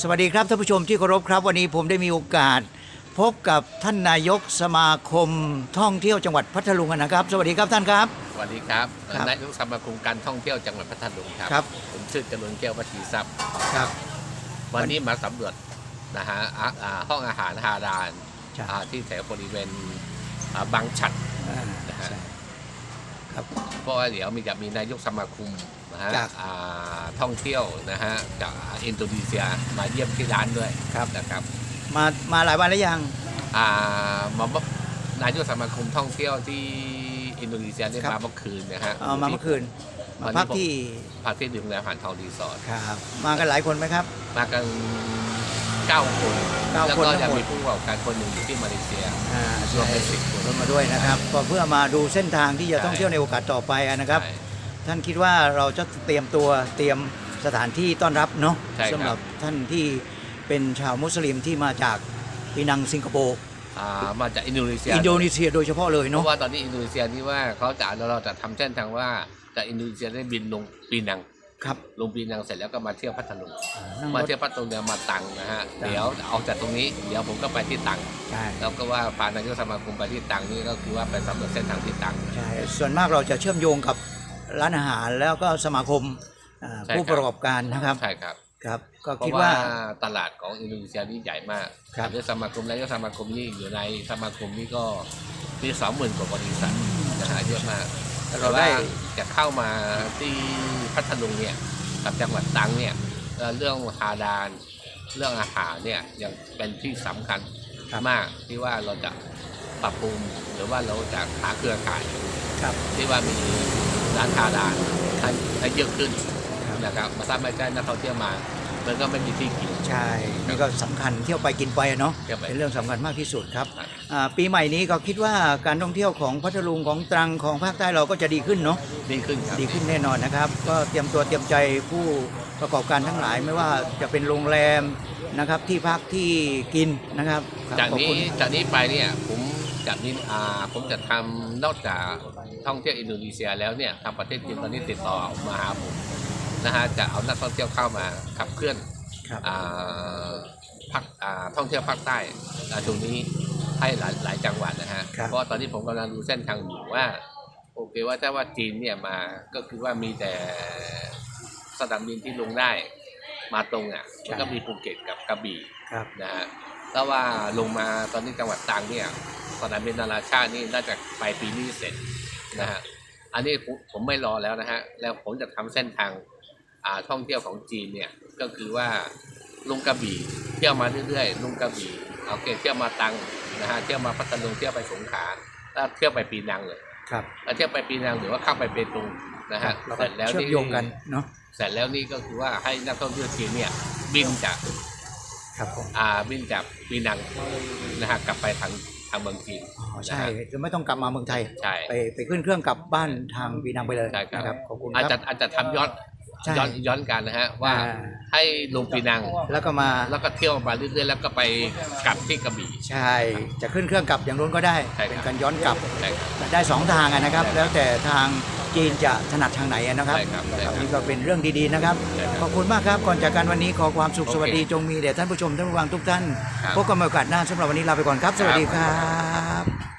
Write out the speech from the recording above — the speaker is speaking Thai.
สวัสดีครับท่านผู้ชมที่เคารพครับ วันนี้ผมได้มีโอกาส พบกับท่านนายกสมาคมท่องเที่ยวจังหวัดพัทลุงนะครับ สวัสดีครับท่านครับ สวัสดีครับครับนายกสมาคมการท่องเที่ยวจังหวัดพัทลุงครับ ครับ ผมชื่อจรุนแก้ววัชีทรัพย์ ครับ วันนี้มาสำรวจนะฮะอ่าอ่าห้องอาหารฮาดานใช่ อ่าที่แถวบริเวณอ่าบางฉัด อ่านะฮะใช่ครับ เพราะว่าเดี๋ยวมีจะมีนายกสมาคม นะฮะจากอ่าท่องเที่ยวนะฮะจากอินโดนีเซียมาเยี่ยมที่ร้านด้วยครับ นะครับมามาหลายวันแล้วยังอ่ามานายกสมาคมท่องเที่ยวที่อินโดนีเซียได้ครับมาเมื่อคืนนะฮะเอามาเมื่อคืนมาวันนี้พักผมที่พักที่ดิมแลผ่านทองรีสอร์ทครับมากันหลายคนไหมครับ มากันเก้าคนเก้าแล้วคนก็ทั้ยังงหมดมีผู้ประกอบการคนหนึ่งอยู่ที่มาเลเซียอ่ารวมเป็นสิบคนรวมมาด้วยนะครับก็เพื่อมาดูเส้นทางที่จะท่องเที่ยวในโอกาสต่อไปนะครับใช่ ท่านคิดว่าเราจะเตรียมตัวเตรียมสถานที่ต้อนรับเนาะใช่ครับ สำหรับท่านที่เป็นชาวมุสลิมที่มาจากปีนังสิงคโปร์อ่ามาจากอินโดนีเซียอินโดนีเซียโดยเฉพาะเลยเพเนาะราะว่าตอนนี้อินโดนีเซียนี่ว่าเขาจะเราจะทำเส้นทางว่าจากอินโดนีเซียได้บินลงปีนัง ครับลงปีนังเสร็จแล้วก็มาเที่ยวพัทลุงนั่งมารถเที่ยวพัทลุงเดี๋ยวมาตังนะฮะตัง เดี๋ยวออกจากตรงนี้เดี๋ยวผมก็ไปที่ตังใช่แล้วก็ว่าพานายกสมาคมไปที่ตังนี่ก็คือว่าไปสำรวจเส้นทางที่ตัง ใช่ส่วนมากเราจะเชื่อมโยงกับ ร้านอาหารแล้วก็สมาคมอ่าใช่ผู้ครับประกอบการนะครับใช่ครับ ครับ ก็เพราะคิดว่าว่า ตลาดของอินโดนีเซียนี่ใหญ่มากครับนายกสมาคมนายกสมาคมนี่อยู่ในสมาคมนี่ก็มีสองหมื่นกว่าบริษัทนะฮะเยอะมากเราได้แต่ว่จะเข้ามาที่พัทลุงเนี่ยกับจังหวัดตรังเนี่ยเอ่อเรื่องฮาดาน เรื่องอาหารเนี่ยยังเป็นที่สำคัญครับ มากที่ว่าเราจะปรับปรุงหรือว่าเราจะหาเครือข่าย ครับ ที่ว่ามี ร้านฮาดานให้ให้เยอะขึ้นครับนะครับมาถ้าไม่ใช่นักท่องเที่ยวมามันก็ไม่มีที่กินใช่นี่ก็สำคัญเที่ยวไปกินไปอะเนาะเที่ยวไปเป็นเรื่องสำคัญมากที่สุดครับครับอ่าปีใหม่นี้ก็คิดว่าการท่องเที่ยวของพัทลุงของตรังของภาคใต้เราก็จะดีขึ้นเนาะดีขึ้นครับดีขึ้นแน่นอนนะครับ ก็เตรียมตัวเตรียมใจผู้ประกอบการทั้งหลาย ไม่ว่าจะเป็นโรงแรมนะครับที่พักที่กินนะครับครับจากขอบนี้คุณจากนี้ไปเนี่ยผมจากนี้อ่าผมจะทำนอกจาก ท่องเที่ยวอินโดนีเซียแล้วเนี่ยทางประเทศจีนตอนนี้ติดต่อมาหาผมนะฮะจะเอานักท่องเที่ยวเข้ามาขับเคลื่อนครับอ่าภาคอ่าท่องเที่ยวภาคใต้อ่าตรงนี้ให้หลายหลายจังหวัดนะฮะครับเพราะว่าตอนนี้ผมกำลังดูเส้นทางอยู่ว่าโอเคว่าถ้าว่าจีนเนี่ยมาก็คือว่ามีแต่สนามบินที่ลงได้มาตรงอะแล้วก็มีภูเก็ตกับกระบี่ครับนะฮะถ้าว่าลงมาตอนนี้จังหวัดตรังเนี่ยสนามบินนานาชาตินี่น่าจะไปลายปีนี้เสร็จ นะฮะอันนี้ผมผมไม่รอแล้วนะฮะแล้วผมจะทำเส้นทางอ่าท่องเที่ยวของจีนเนี่ยก็คือว่าลงกระบี่เที่ยวมาเรื่อยๆลงกระบี่โอเคเที่ยวมาตรังนะฮะเที่ยวมาพัทลุงเที่ยวไปสงขลาแล้วเที่ยวไปปีนังเลยครับแล้วเที่ยวไปปีนังหรือว่าเข้าไปเปตงนะฮะแล้วเสก็ร็จแล้วเชื่อมนี่โยงกันเนาะเสร็จแล้วนี่ก็คือว่าให้นักท่องเที่ยวจีนเนี่ยบินจากครับผมอ่าบินจากปีนังนะฮะกลับไปทาง ทางเมืองจีนอ๋อใช่จะไม่ต้องกลับมาเมืองไทย ใช่ ไปไปขึ้นเครื่องกลับบ้านทางปีนังไปเลยใช่ครับ นะครับขอบคุณคอาจจะรับ อาจจะทำย้อนใช่ ย้อนย้อนกันนะฮะว่าอ่าให้ลงปีนัง แล้วก็มาแล้วก็เที่ยวมาเรื่อยๆแล้วก็ไปกลับที่กระบี่ ใช่จะขึ้นเครื่องกลับอย่างนู้นก็ได้ ใช่ครับ เป็นการย้อนกลับ ใช่ครับ ได้สองทางอะนะครับใช่ครับแล้วแต่ทาง จีนจะถนัดทางไหนอะนะครับใช่ครับใช่ครับนี่ก็เป็นเรื่องดีๆนะครับ ใช่ครับขอบคุณมากครับ ก่อนจากกันวันนี้ขอความสุขโอเคสวัสดีจงมีแด่ท่านผู้ชมท่านผู้ฟังทุกท่าน ครับพบกันใหม่โอกาสหน้าสำหรับวันนี้ลาไปก่อนครับ สวัสดีครับ